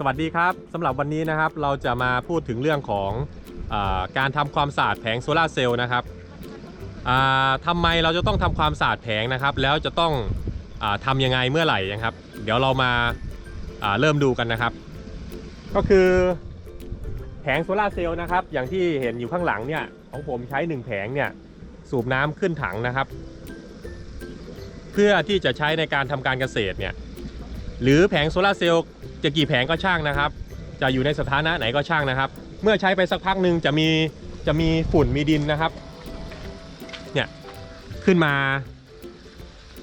สวัสดีครับสำหรับวันนี้นะครับเราจะมาพูดถึงเรื่องของอการทำความสะอาดแผงโซลาร์เซลล์นะครับทำไมเราจะต้องทำความสะอาดแผงนะครับ แล้วจะต้องอทำยังไงเมื่อไหร่นะครับ เดี๋ยวเรามาาเริ่มดูกันนะครับ ก็คือแผงโซลาร์เซลล์นะครับ อย่างที่เห็นอยู่ข้างหลังเนี่ยของผมใช้หนึ่งแผงเนี่ยสูบน้ำขึ้นถังนะครับ เพื่อที่จะใช้ในการทำการเกษตรเนี่ย หรือแผงโซลาร์เซลล์จะกี่แผงก็ช่างนะครับ จะอยู่ในสถานะไหนก็ช่างนะครับ เมื่อใช้ไปสักพักหนึ่งจะมีจะมีฝุ่นมีดินนะครับเนี่ยขึ้นมา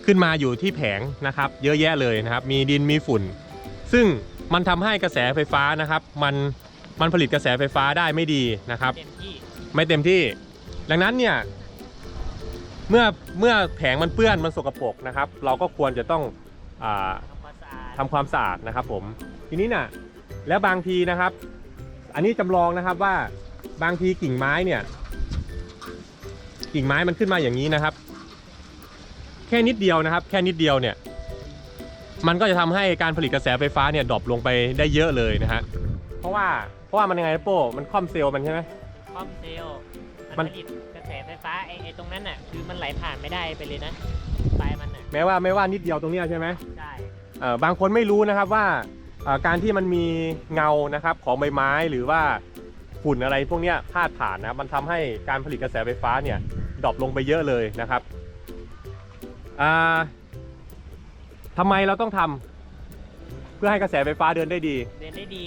ขึ้นมาอยู่ที่แผงนะครับ เยอะแยะเลยนะครับ มีดินมีฝุ่น ซึ่งมันทำให้กระแสไฟฟ้านะครับ มันมันผลิตกระแสไฟฟ้าได้ไม่ดีนะครับมไม่เต็มที่ ดังนั้นเนี่ยเมื่อเมื่อแผงมันเปื้อนมันสกปรกนะครับ เราก็ควรจะต้องอา ทำความสะอาดทำความสะอาดนะครับผมทีนี้น่ะแล้วบางทีนะครับ อันนี้จำลองนะครับว่าบางทีกิ่งไม้เนี่ย กิ่งไม้มันขึ้นมาอย่างนี้นะครับ แค่นิดเดียวนะครับ แค่นิดเดียวเนี่ย มันก็จะทำให้การผลิตกระแสไฟฟ้าเนี่ยดรอปลงไปได้เยอะเลยนะฮะเพราะว่าเพราะว่ามันยังไงนะโป้มันคล่อมเซลล์มันใช่ไหมคอมเซลล์มัมันนผลิตกระแสไฟฟ้าไอ้ไอ้ตรงนั้นน่ะคือมันไหลผ่านไม่ได้ไปเลยนะปลายมันน่ะแม้ว่าไม่ว่านิดเดียวตรงเนี้ยใช่ไหมใช่เอ่อ บางคนไม่รู้นะครับว่าเอ่อการที่มันมีเงานะครับของใบไม้หรือว่าฝุ่นอะไรพวกเนี้ยพาดผ่านนะครับมันทำให้การผลิตกระแสไฟฟ้าเนี่ยดรอปลงไปเยอะเลยนะครับอ่าทำไมเราต้องทำเพื่อให้กระแสไฟฟ้าเดินได้ดี เดินได้ดี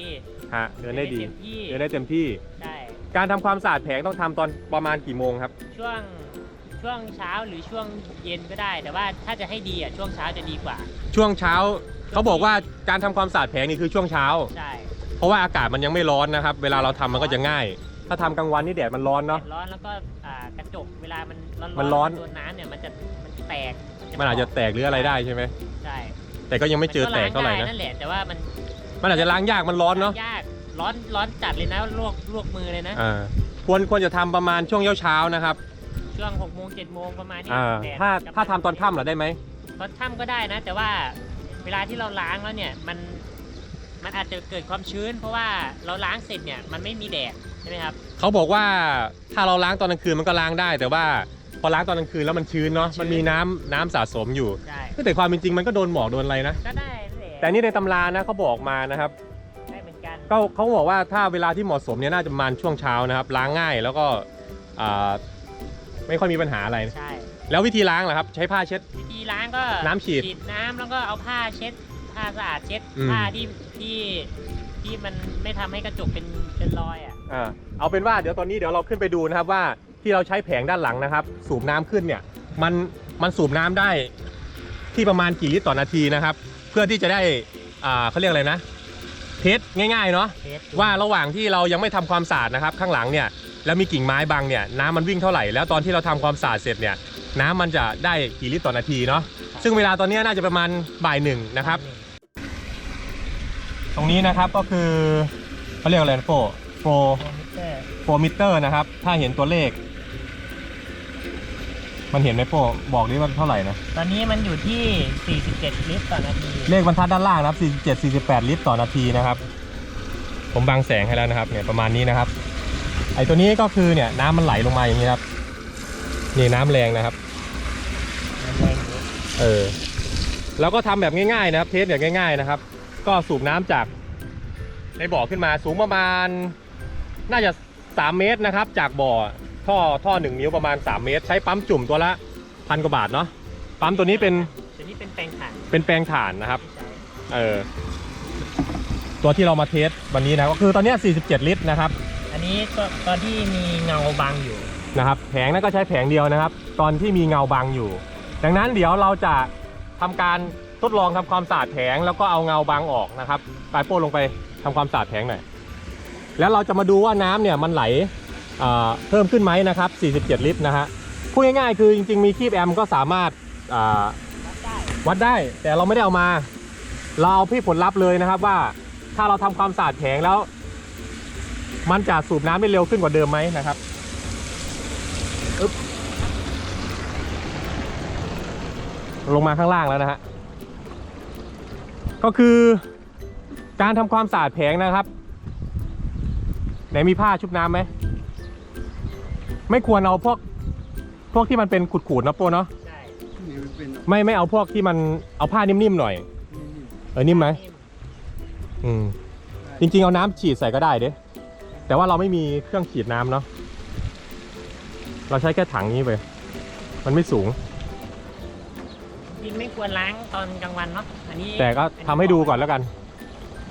ฮะเดินได้ดีเต็มที่เดินได้เต็มที่ใช่การทำความสะอาดแผงต้องทำตอนประมาณกี่โมงครับ ช่วง ช่วงเช้าหรือช่วงเย็นก็ได้ แต่ว่าถ้าจะให้ดีอะช่วงเช้าจะดีกว่า ช่วงเช้าเขาบอกว่าการทำความสะอาดแผงนี่คือช่วงเช้า ใช่เพราะว่าอากาศมันยังไม่ร้อนนะครับ เวลาเราทำมันก็จะง่าย ถ้าทำกลางวันนี่แดดมันร้อนเนาะ แดดร้อนแล้วก็อ่ากระจกเวลามันร้อนๆมันร้อนโดนน้ำเนี่ยมันจะมันแตกมันอาจจะแตกหรืออะไรได้ใช่ไหมใช่แต่ก็ยังไม่เจอแตกเท่าไหร่มันะล้งด้นั่นแหละแต่ว่ามันมันอาจจะล้างยากมันร้อนเนาะยากร้อนร้อนจัดเลยนะลวกลวกมือเลยนะ อ่าควรควรจะทำประมาณช่วงเช้าๆนะครับ ช่วง6กโมงเจ็ดโมงประมาณนี้อ่าแดดถ้ากับถ้าทำตอนค่ำเหรอได้ไหมตอนค่ำก็ได้นะ แต่ว่าเวลาที่เราล้างแล้วเนี่ยมันมันอาจจะเกิดความชื้น เพราะว่าเราล้างเสร็จเนี่ยมันไม่มีแดดใช่ไหมครับ เขาบอกว่าถ้าเราล้างตอนกลางคืนมันก็ล้างได้ แต่ว่าพอล้างตอนกลางคืนแล้วมันชื้นเนาะชื้น มันมีน้ำน้ำสะสมอยู่ใช่แต่ความเป็นจริงมันก็โดนหมอกโดนอะไรนะก็ได้แหละแต่นี่ในตำรานะเขาบอกมานะครับได้เหมือนกันก็เขาบอกว่าถ้าเวลาที่เหมาะสมเนี่ยน่าจะประมาณช่วงเช้านะครับล้างง่ายแล้วก็อ่า ไม่ค่อยมีปัญหาอะไร ใช่แล้ววิธีล้างล่ะครับ ใช้ผ้าเช็ด วิธีล้างก็น้ำฉีดฉีดน้ำแล้วก็เอาผ้าเช็ด ผ้าสะอาดเช็ด อืม ผ้าที่ที่ที่มันไม่ทำให้กระจกเป็นเป็นรอยอะ อ่าเอาเป็นว่าเดี๋ยวตอนนี้เดี๋ยวเราขึ้นไปดูนะครับว่าที่เราใช้แผงด้านหลังนะครับ สูบน้ำขึ้นเนี่ยมันมันสูบน้ำได้ที่ประมาณกี่ลิตรต่อนาทีนะครับ เพื่อที่จะได้อ่าเขาเรียกอะไรนะ เทสง่ายๆเนาะ เทสว่าระหว่างที่เรายังไม่ทำความสะอาดนะครับ ข้างหลังเนี่ย แล้วมีกิ่งไม้บังเนี่ยน้ำมันวิ่งเท่าไหร่แล้วตอนที่เราทำความสะอาดเสร็จเนี่ยน้ำมันจะได้กี่ลิตรต่อนาทีเนาะซึ่งเวลาตอนนี้น่าจะประมาณบ่ายหนึ่งนะครับ ตรงนี้นะครับก็คือเขาเรียกอะไรนะโฟโฟคอมพิวเตอร์โฟมิเตอร์นะครับ ถ้าเห็นตัวเลข มันเห็นไหมโฟบอกดิว่าเท่าไหร่นะ ตอนนี้มันอยู่ที่ 47 ลิตรต่อนาที เลขบรรทัดด้านล่างนะครับ 47 48 ลิตรต่อนาทีนะครับ ผมบังแสงให้แล้วนะครับ เนี่ยประมาณนี้นะครับ ไอตัวนี้ก็คือเนี่ยน้ำมันไหลลงมาอย่างนี้ครับ นี่น้ำแรงนะครับมันแรงอยู่เออ แล้วก็ทำแบบง่ายๆนะครับ เทสแบบง่าย ๆนะครับ ก็สูบน้ำจากในบ่อขึ้นมาสูงประมาณ น่าจะ 3 เมตรนะครับ จากบ่อท่อท่อหนึ่งนิ้วประมาณ 3 เมตร ใช้ปั๊มจุ่มตัวละพันกว่าบาทเนาะปั๊มตัวนี้เป็นตัวนี้เป็นแปลงถ่านเป็นแปลงถ่านนะครับที่ใช้เออตัวที่เรามาเทสวันนี้นะครับก็คือตอนเนี้ย47 ลิตรนะครับ อันนี้ตอนตอนที่มีเงาบังอยู่นะครับ แผงนั้นก็ใช้แผงเดียวนะครับ ตอนที่มีเงาบังอยู่ ดังนั้นเดี๋ยวเราจะทำการทดลองทำความสะอาดแผงแล้วก็เอาเงาบังออกนะครับปลายโป้ลงไปทำความสะอาดแผงหน่อยแล้วเราจะมาดูว่าน้ำเนี่ยมันไหลเพิ่มขึ้นไหมนะครับ 47 ลิตรนะฮะพูดง่ายๆคือจริงๆ มีคีบแอมก็สามารถาวัดได้ แต่เราไม่ได้เอามา เราเอาที่ผลลัพธ์เลยนะครับว่าถ้าเราทำความสะอาดแผงแล้ว มันจะสูบน้ำได้เร็วขึ้นกว่าเดิมไหมนะครับอึ๊บลงมาข้างล่างแล้วนะฮะก็คือการทำความสะอาดแผงนะครับ ไหนมีผ้าชุบน้ำไหม ไม่ควรเอาพวกพวกที่มันเป็นขูดๆนะโปเนาะใช่นี่มันเป็นไม่ไม่เอาพวกที่มันเอาผ้านิ่มๆหน่อยนี่เออนิ่มไหมอืมจริงๆเอาน้ำฉีดใส่ก็ได้เด้ แต่ว่าเราไม่มีเครื่องฉีดน้ำเนาะเราใช้แค่ถังนี้ไปมันไม่สูง ดินไม่ควรล้างตอนกลางวันเนาะอันนี้แต่ก็ทำให้ดูก่อนแล้วกัน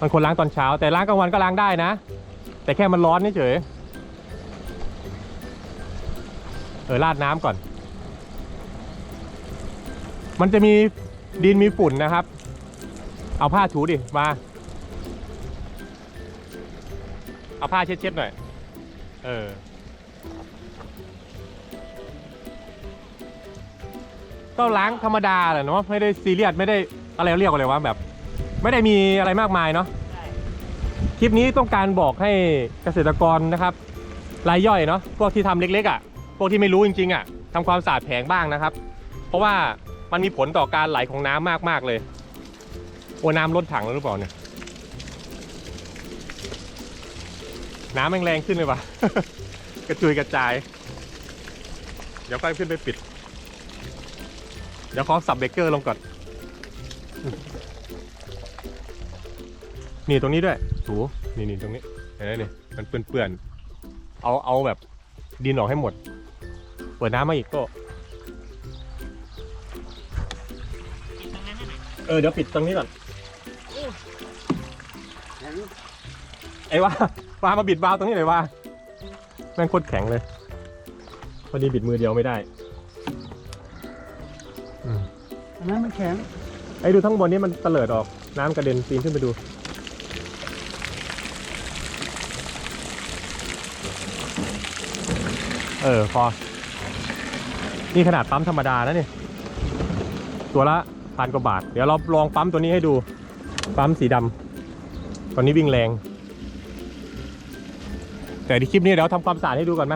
มันควรล้างตอนเช้า แต่ล้างกลางวันก็ล้างได้นะ แต่แค่มันร้อนเฉยเออราดน้ำก่อน มันจะมีดินมีฝุ่นนะครับ เอาผ้าถูดิมา เอาผ้าเช็ดๆหน่อย เออ ก็ล้างธรรมดาแหละเนาะ ไม่ได้ซีเรียส ไม่ได้อะไรเรียกว่าอะไรวะแบบ ไม่ได้มีอะไรมากมายเนาะใช่คลิปนี้ต้องการบอกให้เกษตรกรนะครับ รายย่อยเนาะ พวกที่ทำเล็กๆอะ่ะ พวกที่ไม่รู้จริงๆอะ่ะทำความสะอาดแผงบ้างนะครับ เพราะว่ามันมีผลต่อการไหลของน้ำมากๆเลย โอ้น้ำล้นถังแล้วหรือเปล่าเนี่ย น้ำแม่งแรงขึ้นเลยว่ะ กระจุยกระจาย เดี๋ยวค่อยขึ้นไปปิด เดี๋ยวขอสับเบรกเกอร์ลงก่อน นี่ตรงนี้ด้วยถูนี่นี่ตรงนี้เห็นไหมนี่มันเปื่อนๆเอาเอาแบบดินออกให้หมด เปิดน้ำมาอีกก็ปิดตรงนั้นน่ะเออเดี๋ยวปิดตรงนี้ก่อนแข็งไอ้ว่า วามาบิดวาล์วตรงนี้เลยว่าแม่งโคตรแข็งเลยพอดีบิดมือเดียวไม่ได้อืมอันนั้นมันแข็งไอ้ดูทั้งบนนี้มันเตลิดออกน้ำกระเด็นปีนขึ้นไปดู เออพอ นี่ขนาดปั๊มธรรมดานะเนี่ยตัวละพันกว่าบาท เดี๋ยวเราลองปั๊มตัวนี้ให้ดู ปั๊มสีดำตอนนี้วิ่งแรง แต่ที่คลิปนี้เดี๋ยวทำความสะอาดให้ดูก่อนไหม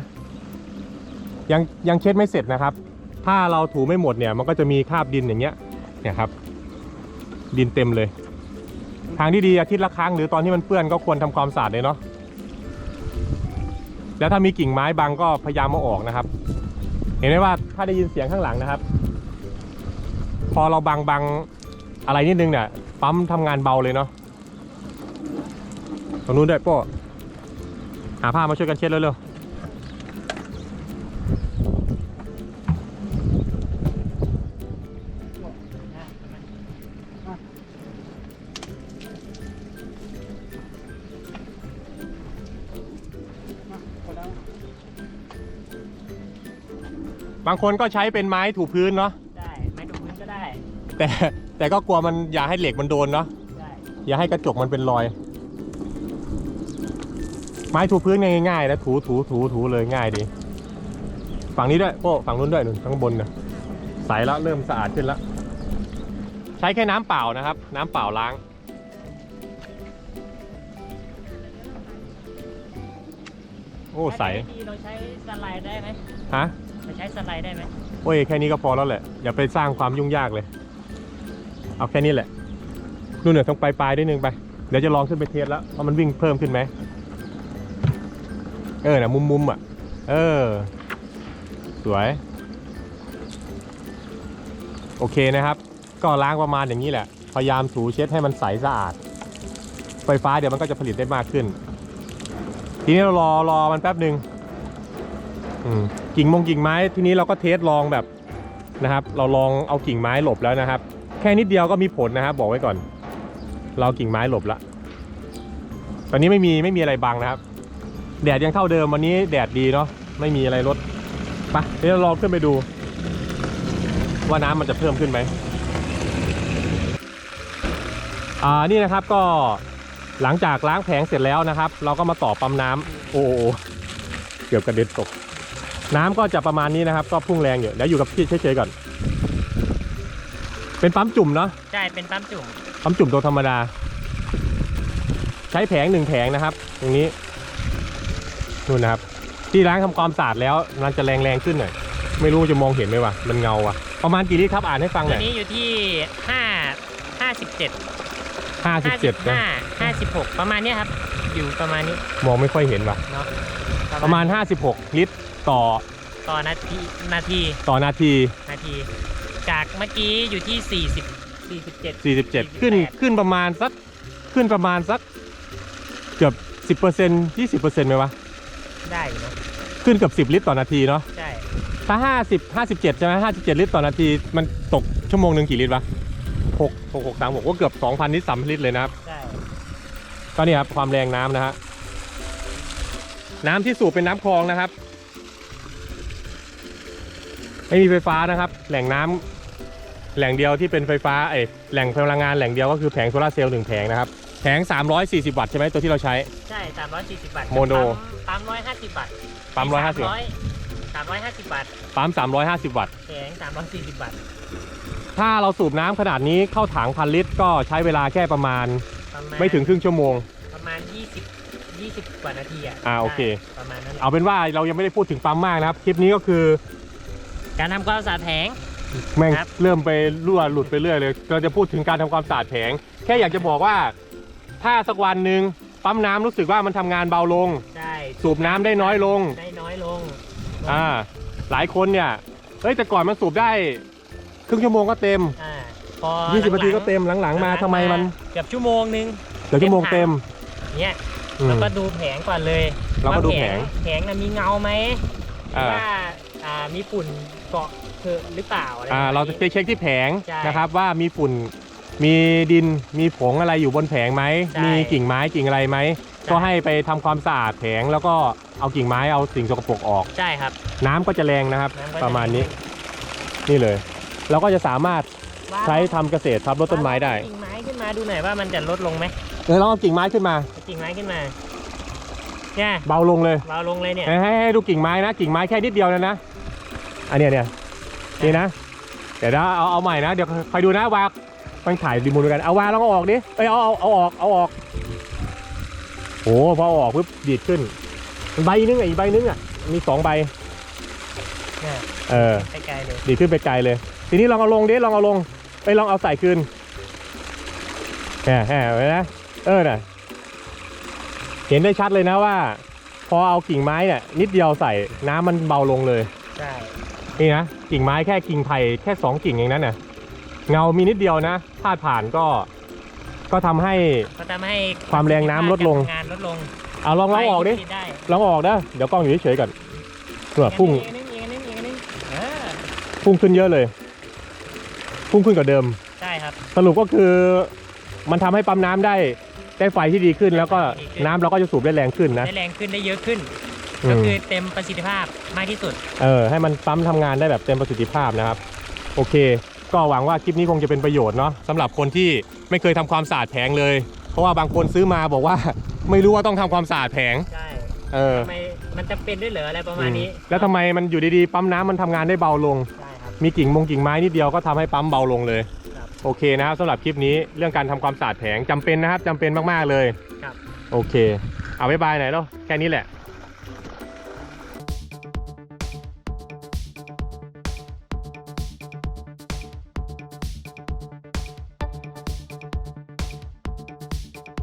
ยังยังเช็ดไม่เสร็จนะครับ ถ้าเราถูไม่หมดเนี่ยมันก็จะมีคราบดินอย่างเงี้ยเนี่ยครับ ดินเต็มเลย ทางที่ดีอาทิตย์ละครั้งหรือตอนที่มันเปื้อนก็ควรทำความสะอาดเลยเนาะแล้วถ้ามีกิ่งไม้บังก็พยายามเอาออกนะครับ เห็นไหมว่าถ้าได้ยินเสียงข้างหลังนะครับ พอเราบังบังอะไรนิดนึงเนี่ยปั๊มทำงานเบาเลยเนาะตรงนู้นด้วยป้อ หาผ้ามาช่วยกันเช็ดเร็วนะเห็นไหมมาพอแล้วๆบางคนก็ใช้เป็นไม้ถูพื้นเนาะได้ไม้ถูพื้นก็ได้ แต่แต่ก็กลัวมันอย่าให้เหล็กมันโดนเนาะ ได้อย่าให้กระจกมันเป็นรอย ไม้ถูพื้นง่ายๆนะถูถูถูถูเลยง่ายดี ฝั่งนี้ด้วยโป้ฝั่งนู้นด้วยนู่นข้างบนนะใสแล้วเริ่มสะอาดขึ้นแล้วใช้แค่น้ำเปล่านะครับ น้ำเปล่าล้างโอ้ใสถ้าดีเราใช้สไลด์ได้ไหมฮะเราใช้สไลด์ได้ไหมโอ้ยแค่นี้ก็พอแล้วแหละ อย่าไปสร้างความยุ่งยากเลย เอาแค่นี้แหละนู่นเนี่ยต้องไปปลายๆนิดนึงไป เดี๋ยวจะลองขึ้นไปเทสแล้วว่ามันวิ่งเพิ่มขึ้นไหม เออนะมุมมุมอะ เออ สวย โอเคนะครับ ก็ล้างประมาณอย่างนี้แหละ พยายามถูเช็ดให้มันใสสะอาด ไฟฟ้าเดี๋ยวมันก็จะผลิตได้มากขึ้น ทีนี้เรารอรอมันแป๊บหนึ่งกิ่งมงกิ่งไม้ทีนี้เราก็เทสลองแบบนะครับ เราลองเอากิ่งไม้หลบแล้วนะครับ แค่นิดเดียวก็มีผลนะครับ บอกไว้ก่อน เรากิ่งไม้หลบละตอนนี้ไม่มีไม่มีอะไรบังนะครับ แดดยังเท่าเดิมวันนี้แดดดีเนาะไม่มีอะไรลดไปะเดี๋ยวเราลองขึ้นไปดู ว่าน้ำมันจะเพิ่มขึ้นไหมอ่านี่นะครับก็หลังจากล้างแผงเสร็จแล้วนะครับ เราก็มาต่อปั๊มน้ำโอ้โหเกือบกระเด็นตก น้ำก็จะประมาณนี้นะครับ ก็พุ่งแรงอยู่เดี๋ยวอยู่กับพี่เฉยๆก่อน เป็นปั๊มจุ่มเนาะใช่เป็นปั๊มจุ่มปั๊มจุ่มตัวธรรมดา ใช้แผงหนึ่งแผงนะครับ ตรงนี้ นู่นนะครับ ที่ล้างทำความสะอาดแล้วมันจะแรงแรงๆขึ้นหน่อยไม่รู้จะมองเห็นไหมวะมันเงาวะประมาณกี่ลิตรครับอ่านให้ฟังหตัวน่อยนี้อยู่ที่ห้าห้าสิบเจ็ดห้าสิบเจ็ดนะห้า56ประมาณเนี้ยครับ อยู่ประมาณนี้มองไม่ค่อยเห็นว่ะเนาะประมาณ 56 ลิตรต่อต่อนาทีนาทีต่อนาที นาที จากเมื่อกี้อยู่ที่40 47 47 ขึ้นขึ้นประมาณสักขึ้นประมาณสักเกือบ10% 20%ไหมวะ ได้อยู่เนอะขึ้นเกือบ10 ลิตรต่อนาทีเนาะใช่ถ้า50 57 ใช่ไหม57 ลิตรต่อนาที มันตกชั่วโมงหนึ่งกี่ลิตรวะ6 6 6 3 6ก็เกือบ 2,000 ลิตร3ลิตรเลยนะครับ ใช่ก็นี่ครับความแรงน้ำนะฮะน้ำที่สูบเป็นน้ำคลองนะครับ ไม่มีไฟฟ้านะครับ แหล่งน้ำแหล่งเดียวที่เป็นไฟฟ้าไอยแหล่งพลังงานแหล่งเดียวก็คือแผงโซลาร์เซลล์หนึ่งแผงนะครับ แผง 340 วัตต์ใช่ไหมตัวที่เราใช้ ใช่ 340 บาทโมโน ปั๊ม150 บาทปั๊ม150 350 บาทปั๊ม 350 วัตต์ แข็ง340 บาทถ้าเราสูบน้ำขนาดนี้เข้าถังพันลิตรก็ใช้เวลาแค่ประมาณประมาณไม่ถึงครึ่งชั่วโมง ประมาณ 20 20 กว่านาทีอะอ่าโอเค ได้ประมาณนั้นแหละเอาเป็นว่าเรายังไม่ได้พูดถึงปั๊มมากนะครับ คลิปนี้ก็คือการทำความสะอาดแผง แม่งครับ เริ่มไปรั่วหลุดไปเรื่อยเลยเราจะพูดถึงการทำความสะอาดแผง แค่อยากจะบอกว่า ถ้าสักวันหนึ่งปั๊มน้ำรู้สึกว่ามันทำงานเบาลง ใช่สูบน้ำได้น้อยลง ได้น้อยลงอ่า หลายคนเนี่ย เฮ้ยแต่ก่อนมันสูบได้ ครึ่งชั่วโมงก็เต็ม อ่าพอ20นาทีก็เต็มหลังๆมาทำไมมันเกือบชั่วโมงนึงเดี๋ยวชั่วโมงเต็มเนี้ยอืมเราก็ดูแผงก่อนเลยเราก็ดูว่แผงแผงน่ะมีเงาไหมหรืออ่าว่าอ่ามีฝุ่นเกาะเธอะหรือเปล่าอะไรอ่าประมณเราจะนี้ไปเช็คที่แผงใช่นะครับว่ามีฝุ่น มีดินมีผงอะไรอยู่บนแผงไหม ใช่ มีกิ่งไม้กิ่งอะไรไหมใช่ก็ให้ไปทำความสะอาดแผงแล้วก็เอากิ่งไม้เอาสิ่งสกปรกออก ใช่ครับ น้ำก็จะแรงนะครับ น้ำก็จประมาณนี้นี่เลย เราก็จะสามารถว่าใช้ทำเกษตรทับรถต้นไม้ได้กิ่งไม้ขึ้นมาดูหน่อยว่ามันจะลดลงไหมเออลองเอากิ่งไม้ขึ้นมาเอากิ่งไม้ขึ้นมาเนี่ยเบาลงเลยเบาลงเลยเนี่ย ให้ให้ให้ดูกิ่งไม้นะ กิ่งไม้แค่นิดเดียวนะนะอันเนี้ยเนี่ยนี่นะเดี๋ยวนะเอาเอาใหม่นะเดี๋ยวคอยดูนะวา ต้องถ่ายดีมูลกันเอาวาลองเอาออกดิเอ้ยเอาเอาเอาออกเอาออกโอ้พอเอาออกปุ๊บดีดขึ้นใบนึงอะอีกใบนึงอะมีสองใบเนี่ยเออไกลๆเลยดีดขึ้นไปไกลเลย ทีนี้ลองเอาลงดิลองเอาลงไปลองเอาใส่คืนแหมแหมไว้นะเออน่ะเห็นได้ชัดเลยนะว่า พอเอากิ่งไม้เนี่ยนิดเดียวใส่น้ำมันเบาลงเลยใช่นี่นะกิ่งไม้แค่กิ่งไผ่แค่สองกิ่งเองนั้นน่ะ เงามีนิดเดียวนะพาดผ่านก็ ก็ทำให้ ก็ทำให้ความแรงน้ำลดลงการทำงานลดลงเอาลองลองออกดิไฟที่ผลิตได้ลองออกนะเดี๋ยวกล้องอยู่เฉยๆก่อนเผื่อพุ่งอีกอันนึงอีกอันนึงอีกอันนึงเออพุ่งขึ้นเยอะเลย พุ่งขึ้นกว่าเดิม ใช่ครับ สรุปก็คือมันทำให้ปั๊มน้ำได้ได้ไฟที่ดีขึ้น แล้วก็ดีขึ้นน้ำเราก็จะสูบได้แรงขึ้นนะได้แรงขึ้นได้เยอะขึ้นอืก็มคือเต็มประสิทธิภาพมากที่สุด เออให้มันปั๊มทำงานได้แบบเต็มประสิทธิภาพนะครับ โอเค ก็หวังว่าคลิปนี้คงจะเป็นประโยชน์เนาะสำหรับคนที่ไม่เคยทำความสะอาดแผงเลย เพราะว่าบางคนซื้อมาบอกว่า ไม่รู้ว่าต้องทำความสะอาดแผง ใช่เออ ทำไมมันจะเป็นด้วยเหรออะไรประมาณนี้อืมแล้วทำไมมันอยู่ดีๆปั๊มน้ำมันทำงานได้เบาลง ใช่ครับ มีกิ่งมงกิ่งไม้นิดเดียวก็ทำให้ปั๊มเบาลงเลย ครับโอเคนะครับสำหรับคลิปนี้เรื่องการทำความสะอาดแผงจำเป็นนะครับจำเป็นมากๆเลยครับ โอเค เอาบ๊ายบายหน่อยเนาะแค่นี้แหละ